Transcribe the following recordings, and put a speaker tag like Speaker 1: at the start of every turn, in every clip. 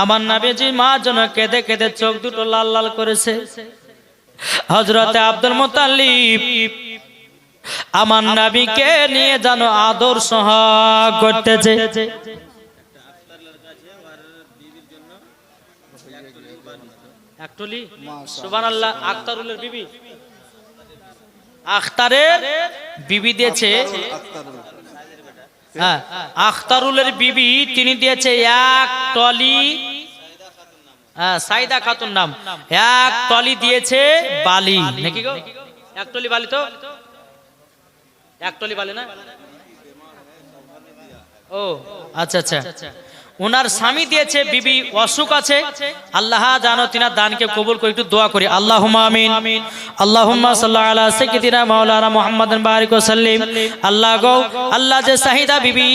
Speaker 1: আমার নাবিজি মা যেন কেঁদে কেঁদে চোখ দুটো লাল লাল করেছে। হজরতে আব্দুল মোতাল্লিব আমার নাবিকে নিয়ে যেন আদর করতেছে। আখতারুলের বিবি। আখতারের বিবি দিয়েছে। হ্যাঁ আখতারুলের বিবি তিনি দিয়েছে এক টলি হ্যাঁ সাইদা খাতুন নাম। এক টলি দিয়েছে বালি। নাকি এক টলি বালি তো? এক টলি বালি না? ও আচ্ছা আচ্ছা। ওনার স্বামী দিয়েছে, বিবি অসুখ আছে। আল্লাহ জানো তিনার দানকে কবুল করে, একটু দোয়া করি। আল্লাহ আমিন। আল্লাহুম্মা সাল্লাল্লাহু আলা সাইয়্যিদিনা মাওলানা মুহাম্মাদিন বারিক ওয়া সাল্লিম। আল্লাহ গো, আল্লাহ যে সাহিদা বিবি,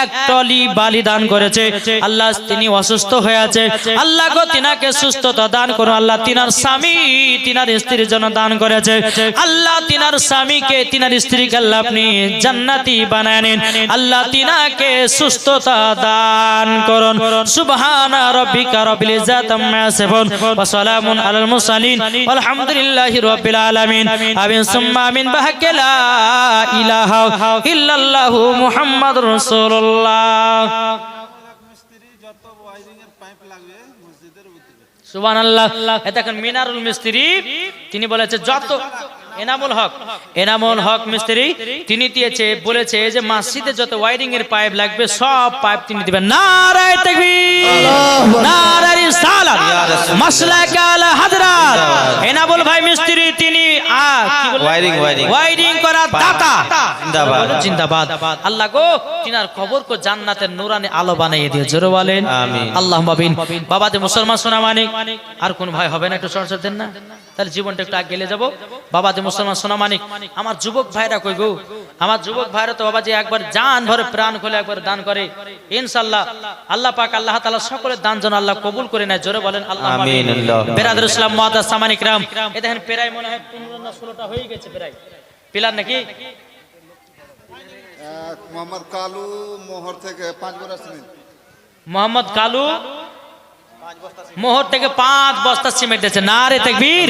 Speaker 1: এক টলি বালি দান করেছে। আল্লাহ তিনি অসুস্থ হয়ে আছে আল্লাহ গো, তিনাকে সুস্থতা দান করুন আল্লাহ তিনার স্বামী তিনার স্ত্রীর জন্য দান করেছে। আল্লাহ তিনার স্বামীকে, তিনার স্ত্রীকে আল্লাহ আপনি জান্নাতি বানায় নিন। আল্লাহ তিনাকে সুস্থতা দান করুন। সুবহানা রাব্বিকা রাব্বিল ইজ্জাতি আম্মা ইয়াসিফুন। ওয়া সালামুন আলাল মুরসালিন। আলহামদুলিল্লাহি রাব্বিল আলামিন। আমিন, সুম্মা আমিন লা ইলাহা মুহাম্মাদুর রাসূলুল্লাহ। সুবহানাল্লাহ। এটা এখন মিনারুল মিস্ত্রি, তিনি বলেছে, যত এনামুল হক। এনামুল হক মিস্ত্রি তিনি দিয়েছে বলেছে যে মসজিদে যত ওয়ারিং এর পাইপ লাগবে সব পাইপ তিনি দিবেন। নারায়ে তাকবীর নারায়ে রিসালাত মাসলাক আলা হযরত এনামুল ভাই মিস্ত্রি তিনি?
Speaker 2: Wiring, wiring.
Speaker 1: ওয়ারিং দাতা।
Speaker 2: জিন্দাবাদ।
Speaker 1: জিন্দাবাদ। আল্লাহ গো তিনার কবর কো জান্নাতের নূরানি আলো বানিয়ে দিয়ে জোরে বলেন।
Speaker 2: আমিন।
Speaker 1: আল্লাহ মাবিন বাবা যে মুসলমান সোনা মানিক। আর কোন ভাই হবে না একটু সরসর দেন না? তাহলে জীবনটা একটু আগে গেলে যাব। বাবা যে মুসলমান সোনা মানিক আমার যুবক ভাইরা কই গো? আমার যুবক ভাইরা তো বাবা যে একবার জান ভরে প্রাণ খুলে একবার দান করে। ইনশাল্লাহ আল্লাহ পাক আল্লাহ তাআলা সকলের দান যেন আল্লাহ কবুল করে নেয় জোরে বলেন আল্লাহ
Speaker 2: আমিন, আল্লাহ।
Speaker 1: বেরাদুল ইসলাম মুআদ্দাস সামানিক রাম এ দেখেন প্রায় মনে হয় 15 না 16টা হয়ে গেছে প্রায়। পিলার নাকি?
Speaker 3: মোহাম্মদ কালু মোহর থেকে পাঁচ বড় সিমেন্ট
Speaker 1: মোহাম্মদ কালু মোহর থেকে পাঁচ বস্তা সিমেন্ট দিয়েছে। না রে তেকবীর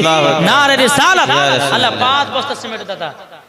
Speaker 1: না রে রিসালাত। আল্লাহ পাঁচ বস্তা সিমেন্ট দাদা।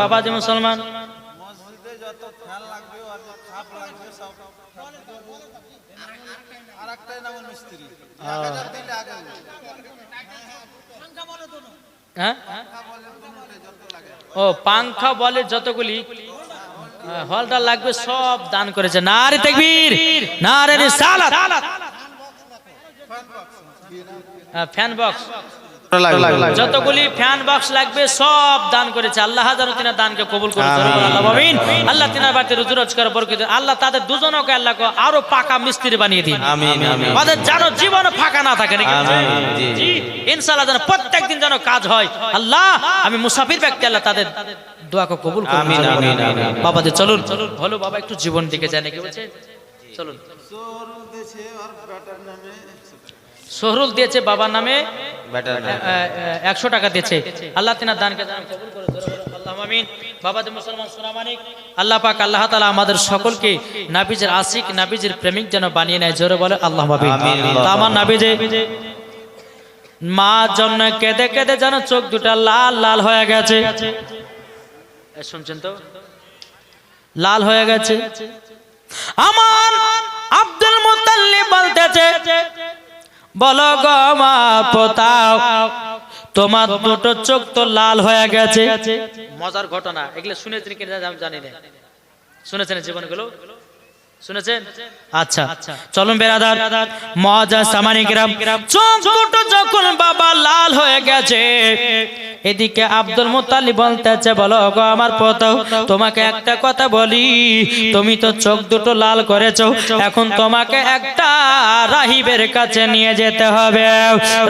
Speaker 1: বাবাজি মুসলমান
Speaker 3: যত ফ্যান লাগবে আর যত খাপ লাগবে সব আর একটাই নাম মিস্ত্রি এক হাজার দিলে আগে
Speaker 1: হ্যাঁ ও পাংখা বলে যতগুলি হ্যাঁ, হলদার লাগবে সব দান করেছে। না রে তাকবীর না রে রিসালাত ফ্যান বক্স যতগুলি ফ্যান বক্স লাগবে সব দান করেছে। আল্লাহ যেন তিনার দানকে কবুল করে আল্লাহ আমিন আল্লাহ তিনার বাড়িতে রুজু রোজগার বরকত। আল্লাহ তাদের দুজনকে আল্লাহ আরও পাকা মিস্ত্রি বানিয়ে দিন।
Speaker 2: আমিন আমিন।
Speaker 1: আমাদের যেন জীবন ফাঁকা না থাকে ইনশাআল্লাহ যেন প্রত্যেকদিন যেন কাজ হয়। আল্লাহ আমি মুসাফির ব্যক্তি আল্লাহ তাদের দোয়াকে কবুল করুন
Speaker 2: আমিন, আমিন, আমিন।
Speaker 1: বাবাদের চলুন। হলো বাবা একটু জীবন দিকে যায় নাকি বলছে? চলুন। শহরুল দিয়েছে বাবার নামে একশো টাকা দিয়েছে। আল্লাহ তিনার দানকে কবুল করে জোরে বলো, আল্লাহ আমিন। বাবাদের মুসলমান সোনামানিক আল্লাহ পাক আল্লাহ তাআলা আমাদের সকলকে নাবিজের আশিক নাবিজের প্রেমিক যেন বানিয়ে নেয় জোরে বলে আল্লাহ আমার নাবিজে মা জন্য কেঁদে কেঁদে যেন চোখ দুটা লাল লাল হয়ে গেছে। এ, শুনছেন তো? লাল হয়ে গেছে। আমার আব্দুল মুতাল্লিব বলতেছে, বলো গো মা পোতাও তোমার দুটো চোখ তো লাল হয়ে গেছে। মজার ঘটনা, এগুলো শুনেছেন কিনা আমি জানি না। শুনেছেন জীবনগুলো? শুনেছেন? আচ্ছা। চলুন বেরাদার। মজা সামানি চোখ দুটো যখন বাবা লাল হয়ে গেছে। এদিকে আব্দুল মুতালিব বলতেছে বলো গো আমার পত তোমাকে একটা কথা বলি। তুমি তো চোখ দুটো লাল করেছ। এখন তোমাকে একটা রাহিবের কাছে নিয়ে যেতে হবে।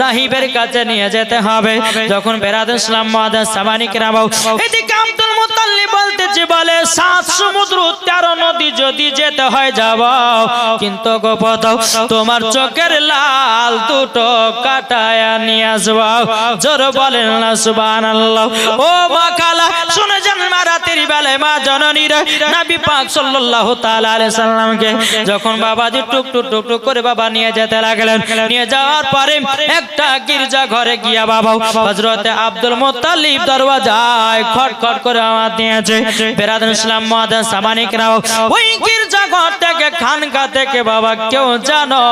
Speaker 1: রাহিবের কাছে নিয়ে যেতে হবে। যখন বেরাদ ইসলাম মহাদাস সামানিক রামাও এদিকে আব্দুল মুতাল্লি বলতেছে বলে সাত সমুদ্র, তেরো নদী যদি যেতে হয় যাব। কিন্তু তোমার চোখের লাল দুটো নিয়ে জোর বলেন না সুবান ও শুনে যান বেলায় মা জননীর নবী পাক তাআলা যখন বাবাজি টুক টুক টুক টুক করে বাবা নিয়ে যেতে লাগলেন। নিয়ে যাওয়ার পরে একটা গির্জা ঘরে গিয়া বাবা, হযরতে আব্দুল মুত্তালিব দরওয়াজায় খটখট করে আওয়াজ দিয়েছে। বেরাদুল ইসলাম রাও ওই গির্জা ঘর থেকে, খানকা থেকে, বাবা, কেউ জানো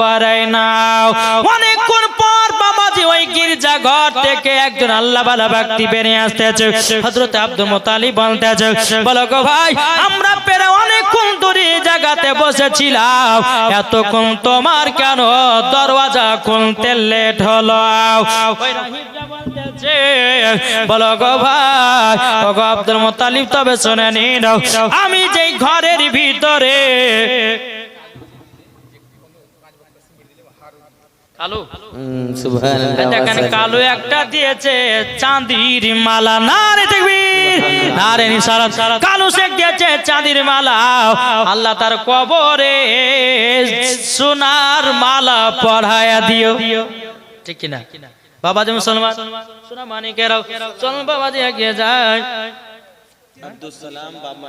Speaker 1: পারে নাও অনেকক্ষণ পর বাবাজি ওই গির্জা ঘর থেকে একজন আল্লাহ বালা ব্যক্তি বেরিয়ে আসতেছে। হজরত আব্দুল মুতালিব বলতেছে, বলো গো ভাই, আমরা পেরে অনেকক্ষণ দূরে জায়গাতে বসেছিলাম। এতক্ষণ তোমার কেন দরওয়াজা খুলতে লেট হলো? বলো গো ভাই গো আব্দুল মুতালিব, তবে শুনে নিন। আমি যেই ঘরের ভিতরে কালু? কালো একটা দিয়েছে চাঁদির মালা। না রে দেখবির না রে নিসারাত। কালো শেখ দিয়েছে চাঁদির মালা। আল্লাহ তার কবরে সোনার মালা পড়ায়া দিও। ঠিক কিনা? বাবা যে মুসলমান সোনা মানিকেরাও চল বাবা যে এগিয়ে যায়
Speaker 3: আব্দুল সালাম বাবা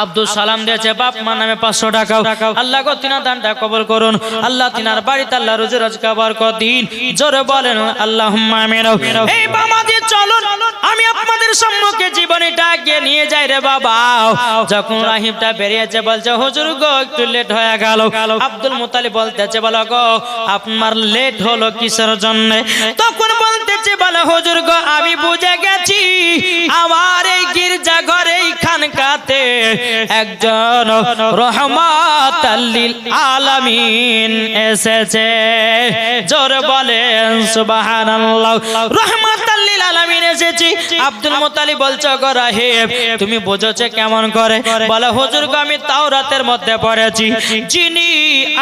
Speaker 1: আব্দুল সালাম দিয়েছে, বাপ মার নামে পাঁচশো টাকা আল্লাহ গো, তিনার দানটা কবল করুন। আল্লাহ তিনার বাড়িতে আল্লাহ রুজি রোজগার বরকত দিন। জোরে বলেন আল্লাহ এই বাবাজি চলুন, আমি আপনাদের সম্মুখে জীবনীটা আগে নিয়ে যাই রে বাবা। যখন রাহিমটা বেরিয়েছে, বলছে, হুজুর গো, একটু লেট হয়ে গেল। আব্দুল মুতালি বলতেছে, বলো গো, আপনার লেট হলো কিসের জন্য? তখন বলতেছে, বলে, হুজুর গো, আমি বুঝে গেছি, আমার এই গির্জা ঘরে এই খানকাতে একজন রহমাত আল্লিল আলামিন এসেছে। জোর বলেন সুবহানাল্লাহ। রহমাত এসেছি। আব্দুল মুতালিব বলছো গো রাহিব, তুমি কেমন করে? বলে, হুজুর মধ্যে পড়েছি।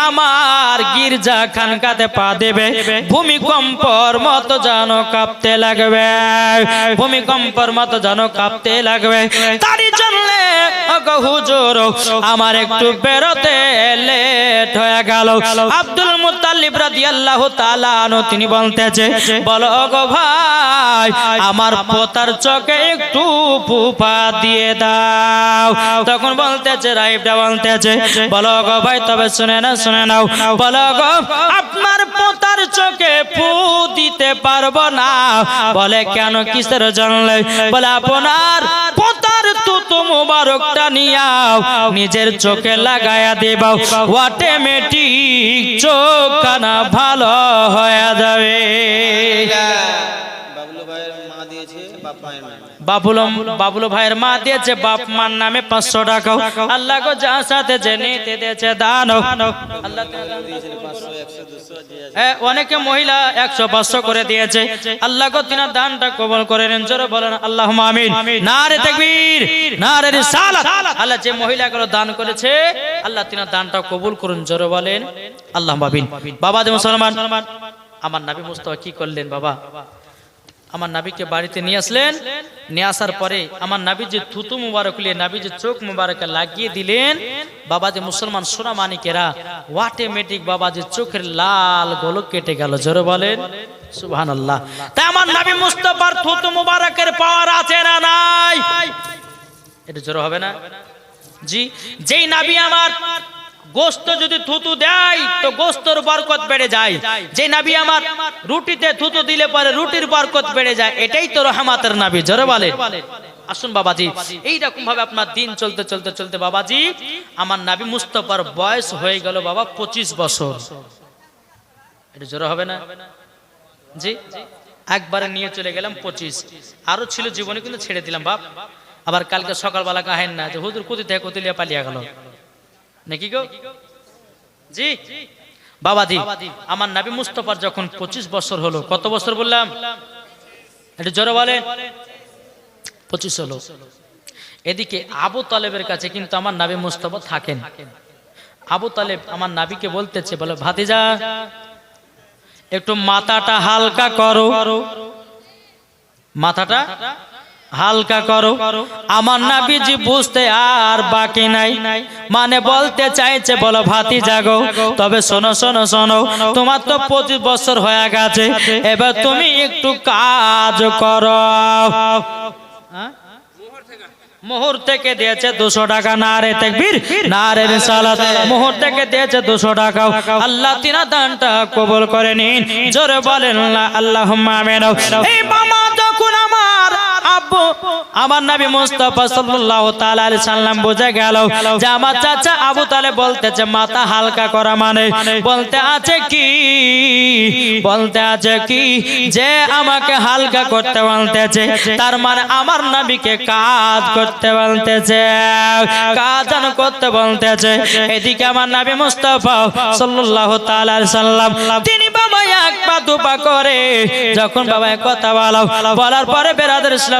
Speaker 1: আমার গির্জা খানকাতে পা দেবে, ভূমিকম্পর মতো যেন কাঁপতে লাগবে। ভূমিকম্পর মতো যেন কাঁপতে লাগবে। জন্য হুজুর, আমার একটু বেরোতে লেট হয়ে গেল। আব্দুল মুত্তালিব রাদিয়াল্লাহু তাআলা তিনি বলতেছে, বলো গো ভাই আমার পোতার চোখে একটু ফুফা দিয়ে দাও। তখন বলতেছে রাইবটা বলতেছে বলো গো ভাই তবে শুনে না শুনে নাও। বলো গো আপনার পোতার চোখে ফু দিতে পারব না। বলে কেন কিসের জানলে বলে আপনার পোতার তুতু মুবারকটা নিয়াও নিজের চোখে লাগায়া দেবাও। অটোমেটিক চোখ কানা ভালো হয়ে
Speaker 3: নামে
Speaker 1: বাবুল ভাইয়ের মা দিয়েছে বাপ মার নামে পাঁচশো টাকা। আল্লাহ গো যা সাথে যে নিতে দিয়েছে দান আল্লাহ অনেকে মহিলা একশো পাঁচশো করে দিয়েছে। আল্লাহ গো তিনার দানটা কবল করে নেন। জোরে বলেন আল্লাহ আমিন। না রে তাকবীর না রে রিসালাত। আল্লাহ যে মহিলাগুলো দান করেছে আল্লাহ তিনার দানটা কবুল করুন। জোরে বলেন আল্লাহ আমিন। বাবা যে মুসলমান আমার নবী মুস্তাফা কি করলেন বাবা? আমার নাবিকে বাড়িতে নিয়ে আসলেন। নিয়ে আসার পরে আমার নাবি যে থুতু মুবারক লিয়ে নাবি যে চোখ মুবারকে লাগিয়ে দিলেন, বাবা যে মুসলমান সোনা মানিকেরা অটোমেটিক বাবা যে চোখের লাল গোলক কেটে গেল, জোরে বলেন সুবহান আল্লাহ তাই আমার নাবি মুস্তফার থুতু মুবারকের পাওয়ার আছে না নাই? এটা জোরে হবে না? জি, যেই নাবি আমার গোস্ত যদি থুতু দেয়, তো গোস্তর বরকত বেড়ে যায়। যে নাবি আমার রুটিতে থুতু দিলে পরে রুটির বরকত বেড়ে যায়, এটাই তো রহমাতের নাবি, জোরে বলে আসুন বাবাজি, এইরকম ভাবে আপনার দিন চলতে চলতে চলতে বাবাজি, আমার নাবি মুস্তফার বয়স হয়ে গেল বাবা পঁচিশ বছর। এটা জোরে হবে না? জি, একবারে নিয়ে চলে গেলাম পঁচিশ। আরও ছিল জীবনে, কিন্তু ছেড়ে দিলাম বাপ। আবার কালকে সকালবেলা কাহেন না, যে হুদুর কোথি থেকে কোথিলিয়া পালিয়া গেল। নাকি গো? জি। বাবাজি, আমার নাবি মুস্তফার যখন পঁচিশ বছর হলো, কত বছর বললাম? একটু জোরে বলেন। পঁচিশ হলো। এদিকে আবু তালেবের কাছে কিন্তু আমার নাবি মুস্তফা থাকেন। আবু তালেব আমার নাবিকে বলতেছে, বলে, ভাতিজা, একটু মাথাটা হালকা করো। মাথাটা? হালকা করো। আমার নাবিজি বুঝতে আর বাকি নাই। মানে বলতে চাইছে, বলো ভাতি জাগো তবে শোনো শোনো শোনো, তোমার তো পঁচিশ বছর হয়ে গেছে। এবার তুমি একটু কাজ করো? মোহর থেকে দিয়েছে দুশো টাকা না রে তেকবীর না রে রিসালাত। মোহর থেকে দিয়েছে দুশো টাকা। আল্লাহ তিনা দানটা কবুল করে নিন। জোরে বলেন আল্লাহ আমিন। এই মামা যখন আব্বু, আমার নবী মুস্তাফা সাল্লাল্লাহু তাআলা আলাইহি সাল্লাম বুঝে গেল যে আমার চাচা আবু তালেব বলতেছে, মাথা হালকা করা মানে? বলতে আছে কি? বলতে আছে কি? যে আমাকে হালকা করতে বলতেছে, তার মানে আমার নবীকে কাজ করতে বলতেছে, কাজ করতে বলতেছে। এদিকে আমার নবী মুস্তাফা সাল্লাল্লাহু তাআলা আলাইহি সাল্লাম, তিনি বাবা এক পা দুপা করে যখন বাবা কথা বলো, বলার পরে বেরাদের ইসলাম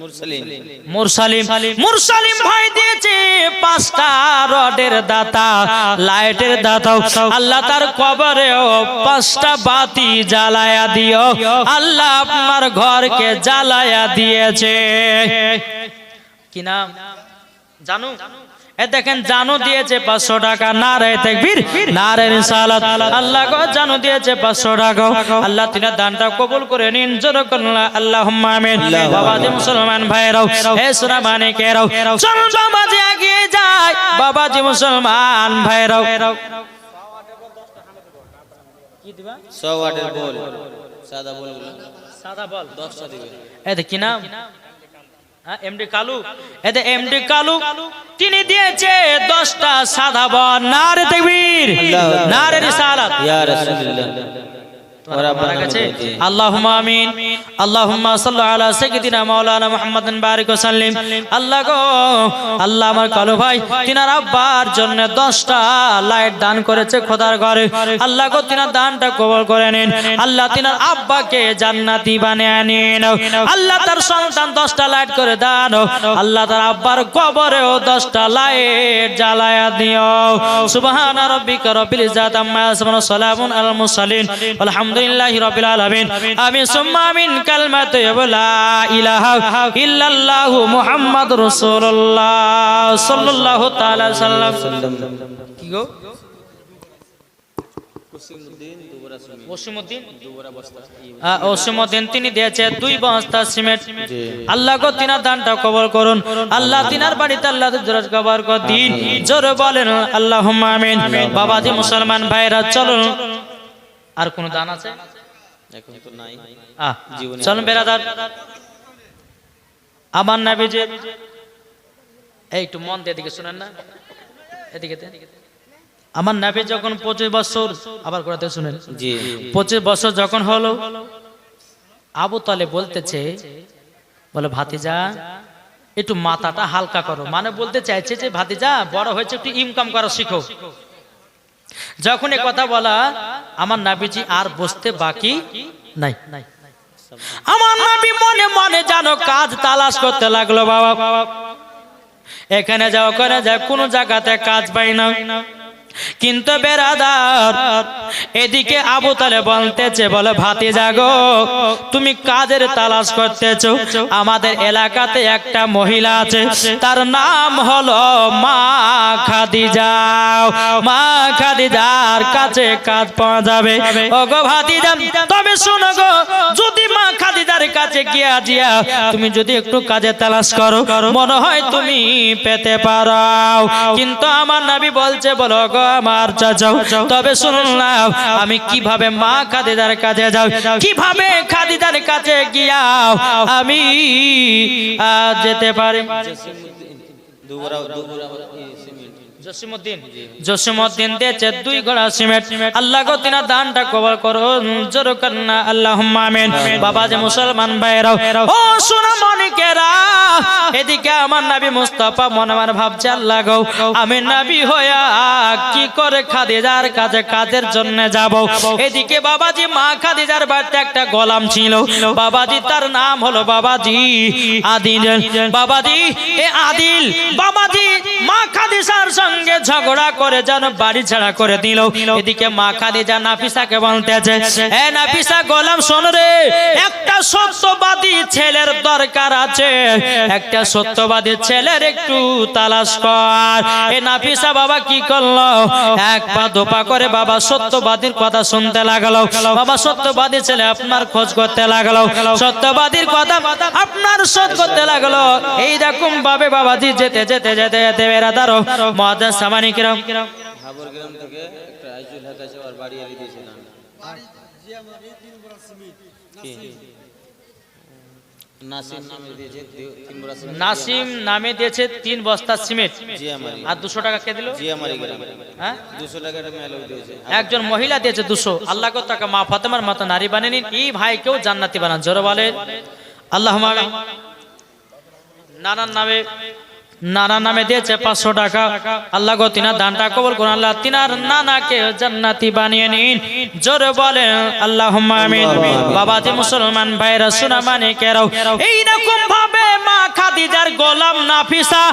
Speaker 1: মুরসালিম। মুরসালিম ভাই দিয়েছে পাঁচটা রডের দাতা লাইটের দাতা। আল্লাহ তার কবরেও পাঁচটা বাতি জ্বালায়া দিও। আল্লাহ আপনার ঘরকে জ্বালায়া দিয়েছে। কি নাম? জানু? এ দেখেন জানু দিয়েছে পাঁচশো টাকা। না রে তেকবীর না রে রিসালাত। আল্লাহ গো জানু দিয়েছে পাঁচশো টাকা। আল্লাহ তিনি দানটা কবুল করে নিন। জোর করুন আল্লাহ আমিন বাবা যে মুসলমান ভাইরাও হে সুরা মানিকেরাও চল বাবাজি এগিয়ে যায় বাবাজি মুসলমান ভাইরাও কি দিবা?
Speaker 2: সো ওয়াটের বল। সাদা বল।
Speaker 1: সাদা বল।
Speaker 2: দশটা দিবেন
Speaker 1: এতে কি নাম? এমডি কালু। এতে এমডি কালু তিনি দিয়েছে দশটা সাদা বল নারে তেকবীর নারে রিসালাত।
Speaker 2: ইয়া রাসূলুল্লাহ। ওরা
Speaker 1: মারা গেছে আল্লাহুম্মা আমিন। আল্লাহুম্মা সাল্লি আলা সাইয়্যিদিনা মাওলানা মুহাম্মাদিন বারিক ওয়া সাল্লিম। আল্লাহ গো আল্লাহ আমার কালো ভাই তিনার আব্বার জন্য 10টা লাইট দান করেছে খোদার ঘরে। আল্লাহ গো তিনার দানটা কবুল করে নিন। আল্লাহ তিনার আব্বাকে জান্নাতি বানিয়ে নিন। আল্লাহ তার সন্তান 10টা লাইট করে দান। আল্লাহ তার আব্বার কবরেও 10টা লাইট জ্বালায়া দিও। সুবহান রাব্বিকা রব্বিল ইজ্জাতি আম্মা ইয়াসিফুন ওয়া সালামুন আলাল মুরসালিন। আলহামদুলিল্লাহি। রাব্বিল আলামিন। আমিন সুম্মা আমিন কালমাতু লা ইলাহা ইল্লাল্লাহু মুহাম্মাদুর রাসূলুল্লাহ সাল্লাল্লাহু তাআলা সাল্লাম। কি গো? তিনি দিয়েছে দুই বস্তা সিমেন্ট। আল্লাহ গো তিনার দানটা কবর করুন। আল্লাহ তিনার বাড়িতে আল্লাহ জোর কবর কর দিন। জোরে বলেন আল্লাহ আমিন। বাবাজি মুসলমান ভাইরা চলুন। আর কোন দান আছে?
Speaker 2: এখন তো নাই।
Speaker 1: আহ, চলুন বেরাদার। আমার নাবি যে এই একটু মন দিয়ে এদিকে শুনেন না। এদিকে আমার নাবি যখন পঁচিশ বছর আবার কোথাতে শুনেন।
Speaker 2: জি।
Speaker 1: পঁচিশ বছর যখন হলো আবু তালে বলতেছে বলে ভাতিজা একটু মাথাটা হালকা করো। মানে বলতে চাইছে যে ভাতিজা বড় হয়েছে একটু ইনকাম করা শিখো। যখন এ কথা বলা আমার নাবিজি আর বসতে বাকি নাই। আমার নাবি মনে মনে জানো কাজ তালাশ করতে লাগল বাবা। এখানে যাও ওখানে যাও কোনো জায়গাতে কাজ পাই না। কিন্তু বেরাদার, এদিকে আবু তালে বলতেছে, বলে ভাতি জাগো তুমি কাজের তালাশ করতেছো? আমাদের এলাকাতে একটা মহিলা আছে, তার নাম হলো মা খাদিজা। মা খাদিজার কাছে কাজ পাওয়া যাবে। ও গো ভাতিজা, তবে শোনো গো, যদি মা খাদিজার কাছে গিয়া জিয়া, তুমি যদি একটু কাজে তালাশ করো, মনে হয় তুমি পেতে পারো। কিন্তু আমার নাবি বলছে, বলো গো আমার চাচাও তবে শুনুন না আমি কীভাবে মা খাদিদার কাছে যাও কীভাবে খাদিদার কাছে গিয়া আমি যেতে পারি।
Speaker 2: দুবরা দুবরা সিমেন্ট
Speaker 1: জসিমউদ্দিন জসিমউদ্দিন দিয়েছে দুই ঘোড়া সিমেন্ট। আল্লাহ গো তিনা দানটা কবর করো জোর কন্না আল্লাহ আমিন। বাবা যে মুসলমান ভাইরাও ও সোনা মনিকেরা এদিকে আমার নবী মুস্তাফা মনে ভাবছে আল্লাহ গো আমি নবী হইয়া কি করে খাদিজার কাছে কাজের জন্য যাব? এদিকে বাবাজি মা খাদিজার বাড়িতে একটা গোলাম ছিল। বাবাজি তার নাম হলো বাবাজি আদিল। বাবাজি এ আদিল। বাবাজি মা খাদিজার সঙ্গে ঝগড়া করে যেন বাড়ি ছাড়া করে দিল। এদিকে মা খাদিজা নাফিসাকে বলতেছে, এ নাফিসা গোলাম, শোন রে, একটা সত্যবাদী ছেলের দরকার আছে। একটা সত্যবাদী ছেলের একটু তালাশ কর। এ নাফিসা বাবা কি করল? এক পা দোপা করে বাবা সত্যবাদীর কথা শুনতে লাগল। বাবা, সত্যবাদী ছেলে আপনার খোঁজ করতে লাগল। সত্যবাদীর কথা আপনার শোধ করতে লাগল। এইরকম ভাবে বাবাজি যেতে যেতে যেতে যেতে বেড়াদারো মহাদাস সামানি কিরম
Speaker 2: হাবর গ্রাম থেকে একটা আইজুল হাত আছে ওর বাড়ি এনে দিয়েছে নাসিম নামে দিয়েছে তিন
Speaker 1: বস্তা সিমেন্ট। আর দুশো টাকা কে দিল? হ্যাঁ? একজন মহিলা দিয়েছে দুশো। আল্লাহ কো তাকে মা ফাতেমার মতো নারী বানিয়ে নিন। এই ভাইকেও জান্নাতি বানান। জোরে বলে আল্লাহ নানার নামে নানা নামে দিয়েছে পাঁচশো টাকা। আল্লাহ গো তিনার দানটা কবর করুন। আল্লাহ তিনার নানাকে জান্নাতি বানিয়ে নিন। জোরে বলেন আল্লাহ আমিন। বাবাজি মুসলমান ভাইরা সুনা মানে কেরাও এইরকম ভাবে মা খাদিজার গোলাম নাফিসা।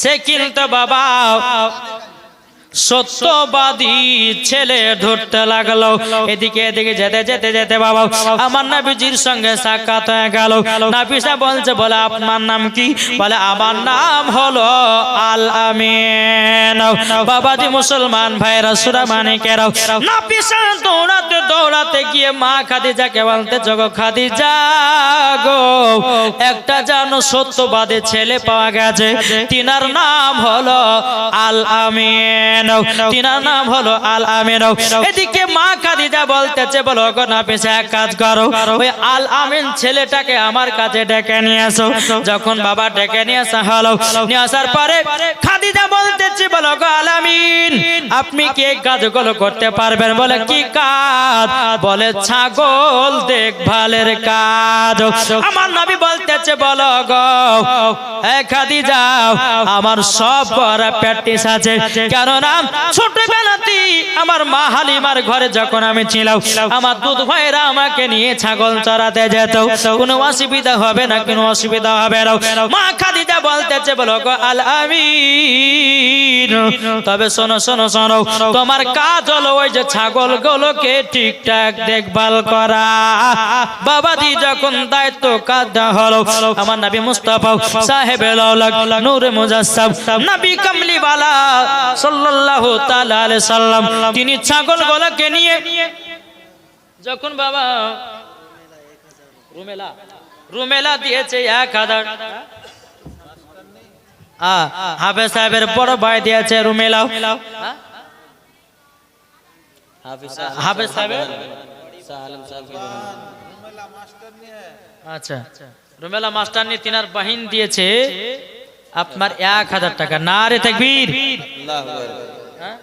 Speaker 1: সে কিন্তু বাবা সত্যবাদী ছেলে ধরতে লাগল। এদিকে এদিকে যেতে যেতে যেতে বাবা, আমার নাবিজির সঙ্গে সাক্ষাৎ হয়ে গেল। নাবিসা বলছে, বলে, আপনার নাম কি? বলে, আমার নাম হলো আল আমিন বাবাজি মুসলমান ভাইরা সুরা মানিকেরাও নাবিসা দৌড়াতে দৌড়াতে গিয়ে মা খাদিজাকে বলতে, জগো খাদিজা গো, একটা জানো সত্যবাদী ছেলে পাওয়া গেছে। তিনার নাম হলো আল আমিন তিনার নাম হলো আল আমিন। এদিকে মা খাদিজা বলতেছে, বলো, গো না পেছে এক কাজ করো। ওই আল আমিন ছেলেটাকে আমার কাছে ডেকে নিয়ে আসো। যখন বাবা ডেকে নিয়ে আসা হলো, নিয়ে আসার পরে খাদিজা বলতেছে, বলো, গো আল আমিন, আপনি কি কাজগুলো করতে পারবেন? বলে, কি কাজ? বলে, ছাগল দেখভালের কাজ। আমার নবী বলতেছে, বলো, গো, এ খাদিজা, আমার সব করা প্র্যাকটিস আছে। কেননা ছোটবেলাতে আমার মা হালিমার ঘরে যখন আমি ছিলাম। আমার দুধ ভাইরা আমাকে নিয়ে ছাগল চড়াতে যেত। কোনো অসুবিধা হবে না, কোনো অসুবিধা হবে না। মা খাদিজা বলতেছে, বলো গো আল আমিন তবে শোনো শোনো শোনো, তোমার কাজ হলো ওই যে ছাগল গুলোকে ঠিকঠাক দেখভাল করা। বাবাজি যখন দায়িত্ব কাজ হলো, আমার নবী মুস্তাফা সাহেব নূরে মুজাসসাম, নবী কামলিওয়ালা সাল্লাল্লাহু তাআলা আলাইহি সাল্লাম, তিনি ছাগল গুলোকে নিয়ে যখন বাবা রুমেলা রুমেলা দিয়েছে এক হাজার। হাফেজ সাহেবের বড় ভাই দিয়েছে রুমেলাও। হ্যাঁ?
Speaker 2: হাফেজ
Speaker 1: সাহেবের আচ্ছা রুমেলা মাস্টার নিয়ে তিনার বাহিন দিয়েছে আপনার এক হাজার টাকা। না রে
Speaker 2: থাকবি
Speaker 1: হ্যাঁ?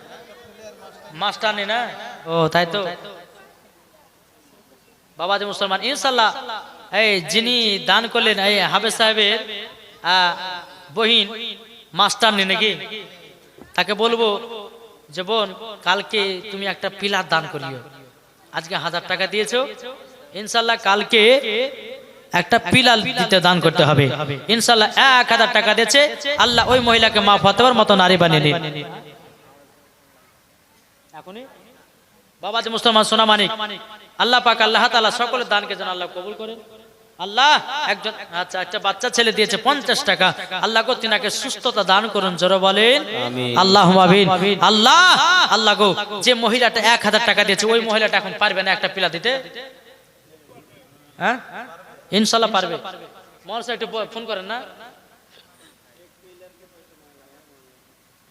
Speaker 1: মাস্টার নেই না? ও, তাই তো। বাবা যে মুসলমান, ইনশাল্লাহ, এই যিনি দান করলেন, এই হাফেজ সাহেবের বহিন মাস্টার নেই নাকি? তাকে বলব যে, বোন, কালকে তুমি একটা পিলার দান করিও। আজকে হাজার টাকা দিয়েছ। ইনশাল্লাহ কালকে একটা পিলার দিতে দান করতে হবে। ইনশাল্লাহ এক হাজার টাকা দিয়েছে। আল্লাহ ওই মহিলাকে মা ফতেবার মতো নারী বানিয়ে নিন। এখনই? বাবা যে মুসলমান সোনা মানিক। আল্লাহ পাক আল্লাহ তালা সকলের দানকে যেন আল্লাহ কবুল করেন। আল্লাহ একজন আচ্ছা একটা বাচ্চা ছেলে দিয়েছে পঞ্চাশ টাকা। আল্লাহ গো তিনাকে সুস্থতা দান করুন জোরে বলেন। আল্লাহ আল্লাহ আল্লাহ গো যে মহিলাটা এক হাজার টাকা দিয়েছে ওই মহিলাটা এখন পারবে না একটা পিলা দিতে? হ্যাঁ? ইনশাল্লাহ পারবে। মহাশয় একটু ফোন করেন না?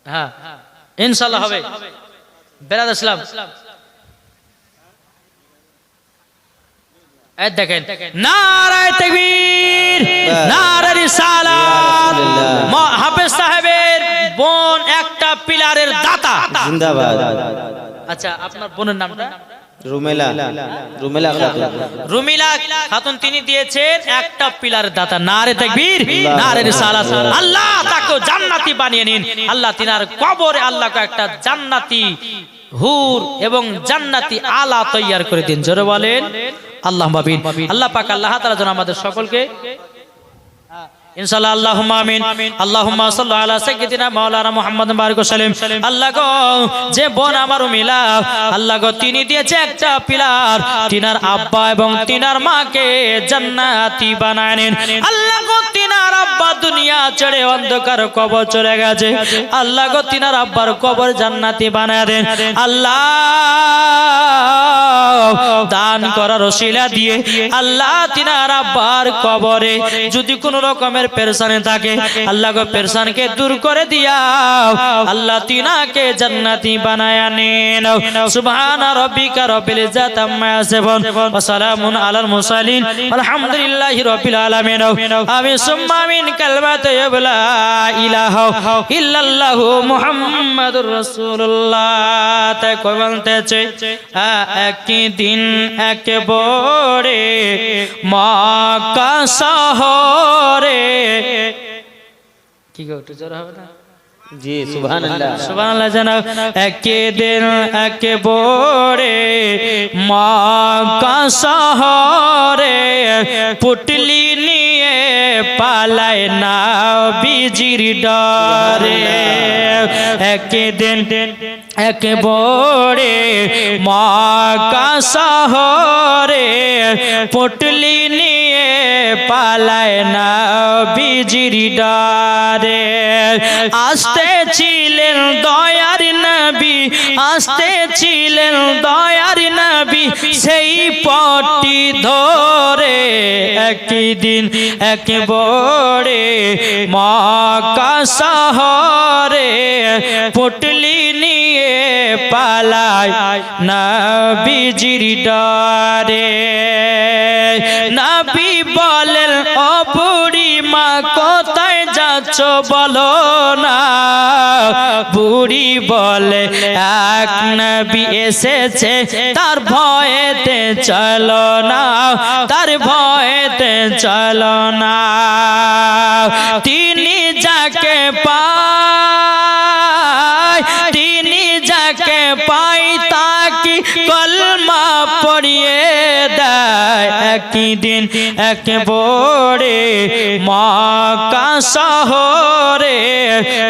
Speaker 1: হ্যাঁ। ইনশাল্লাহ হবে। বেরাদ ইসলাম এই দেখেন নারায় তাকবীর নারায় রিসালাত। হাফেজ সাহেবের বোন একটা পিলারের দাতা।
Speaker 2: জিন্দাবাদ।
Speaker 1: আচ্ছা আপনার বোনের নামটা?
Speaker 2: রুমেলা। রুমেলা খাতুন।
Speaker 1: রুমিলা খাতুন তিনি দিয়েছেন একটা পিলার দাতা। নারে তাকবীর নারে রিসালাত। আল্লাহ তাকে জান্নাতি বানিয়ে নিন। আল্লাহ তিনার কবরে আল্লাহকে একটা জান্নাতি হুর এবং জান্নাতি আলা তৈয়ার করে দিন। জোরে বলেন। আল্লাহ আল্লাহ পাক আল্লাহ তারা যেন আমাদের সকলকে ইনশাআল্লাহ আল্লাহুম্মা আমিন। আল্লাহুম্মা সাল্লি আলা সাইয়্যিদিনা মাওলানা মুহাম্মদ বারিক সাল্লাম আল্লাহ গো যে বোন আমার মিলা আল্লাহ গো তিনি দিয়েছে একটা পিলার। তিনার আব্বা এবং তিনার মাকে জান্নাতি বানায় আল্লাহ গো তিনার আব্বা দুনিয়া ছেড়ে অন্ধকার কবর চলে গেছে। আল্লাহ গো তিনার আব্বার কবর জান্নাতি বানায় দেন। আল্লাহ দান করার ওসিলা দিয়ে আল্লাহ তিনার আব্বার কবরে যদি কোন রকমের পেরেশানি থাকে। আল্লাহ গো পেরেশানকে দূর করে দিয়া আল্লাহ তিনাকে জান্নাতি বানায় নেন সুবহান রাব্বিকা রব্বিল ইজ্জাতি আম্মা ইয়াসিফুন। ওয়া সালামুন আলাল মুরসালিন। আলহামদুলিল্লাহি রাব্বিল আলামিন। আমিন সুম্মা আমিন কালমাতু লা ইলাহা ইল্লাল্লাহু মুহাম্মাদুর রাসূলুল্লাহ। তাই কই বলতেছে একই দিন একেবারে মক্কা শহরে কি গো একটু জোর হবে না?
Speaker 2: জি সুবহানাল্লাহ।
Speaker 1: সুবহানাল্লাহ জানাও। একে দিন একে বোরে মক্কা শহরে পুটলি নিয়ে পালায় না বিজির ডরে একে দিন একে বোরে মক্কা শহরে পুটলি নিয়ে পালায় না বিজির ডরে। আসতে ছিলেন দয়ার নবী, আসতে ছিলেন দয়ার নবী, সেই পটি ধরে একই দিন একবারে মক্কা শহরে পুটলি নিয়ে পালায় নবীজির ডরে। নবী বলেন, ও বুড়ি মা, কোথায় যাচ্ছ বলো না? বুড়ি বলে, এক নবী এসেছে, তার ভয়েতে চলো না, তার ভয়েতে চলো না। তিনি যাকে পায়, তিনি যাকে পাই, তাকে কলমা পড়িয়ে দেয়। একই দিন এক বোরে মক্কা শহরে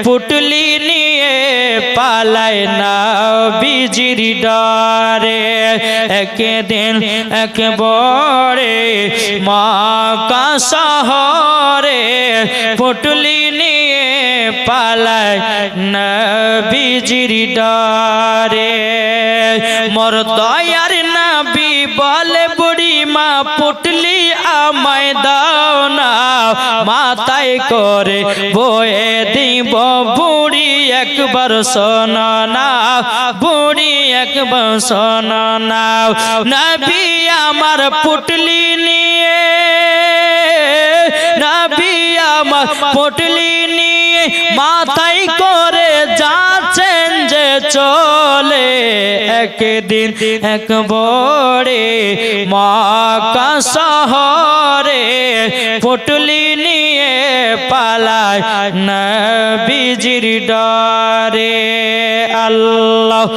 Speaker 1: পুটলি নিয়ে পালায় না বিজির ডরে। এক দিন এক বরে মক্কা শহরে পুটলি নিয়ে পালায় না বিজির ডরে। মোর দয়ার নবী বলে, বুড়ি মা, পুটলি আমায় দাও না। মাথায় করে বয়ে দিব, বুড়ি একবার শোন না, বুড়ি একবার শোন না। নবী আমার পুটলি নিয়ে, নবী আমার পুটলি মাথায় করে যাচ্ছেন যে চলে একদিন এক বড়ে মক্কা শহরে পুটলি নিয়ে পালায় নবীজির ডরে। আল্লাহ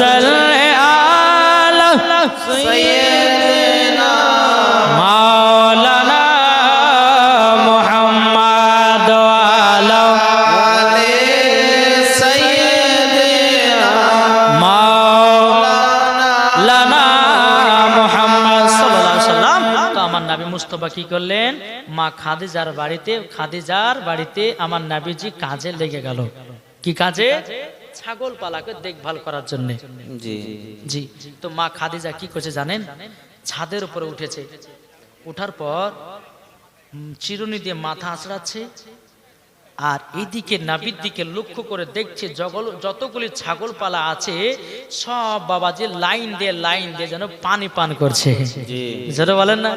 Speaker 1: সাল্লি মুস্তফা কি করলেন? মা খাদিজার বাড়িতে খাদিজার বাড়িতে আমার নাবিজি কাজে লেগে গেল। কি কাজে? ছাগল পালাকে দেখভাল করার জন্য।
Speaker 2: জি।
Speaker 1: তো মা খাদিজা কি করছে জানেন? ছাদের উপরে উঠেছে। উঠার পর চিরুনি দিয়ে মাথা আঁচড়াচ্ছে। আর এদিকে নাবির দিকে লক্ষ্য করে দেখছে জগল যতগুলি ছাগল পালা আছে সব বাবা যে লাইন দিয়ে লাইন দিয়ে যেন পানি পান করছে। বলেন না।